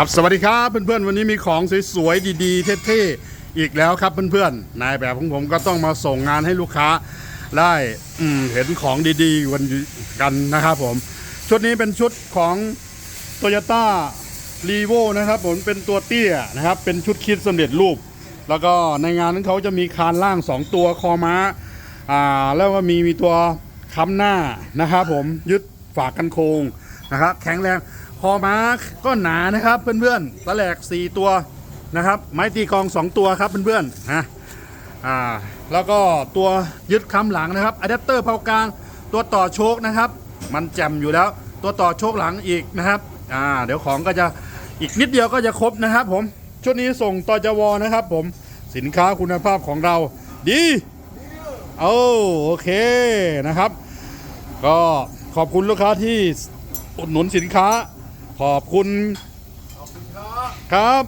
ครับสวัสดีครับเพื่อนๆวันนี้มีของสวยๆดีๆเท่ๆอีกแล้วครับเพื่อนๆนายแบบของผมก็ต้องมาส่งงานให้ลูกค้าได้เห็นของดีๆวันกันนะครับผม ชุดนี้เป็นชุดของ t o y ยต้ารีโวนะครับผมเป็นตัวเตี้ยนะครับ เป็นชุดคิดสำเร็จรูป แล้วก็ในงานนั้นเขาจะมีคานล่าง 2 ตัวคอม้าอ่าแล้วก็มีมีตัวค้ำหน้านะครับผมยึดฝากกันโครงนะครับแข็งแรง อม้าก็หนานะครับเพื่อนๆตะแหลก 4 ตัวนะครับ ไม้ตีกอง 2 ตัวครับเพื่อนๆนะอ่าแล้วก็ตัวยึดค้ำหลังนะครับอะแดปเตอร์เผากลางตัวต่อโชคนะครับ มันแจ่มอยู่แล้ว ตัวต่อโชคหลังอีกนะครับอ่าเดี๋ยวของก็จะอีกนิดเดียวก็จะครบนะครับผมชุดนี้ส่งต่อจวนะครับผมสินค้าคุณภาพของเราดีโอ้โอเคนะครับ ก็ขอบคุณลูกค้าที่อุดหนุนสินค้า ขอบคุณครับ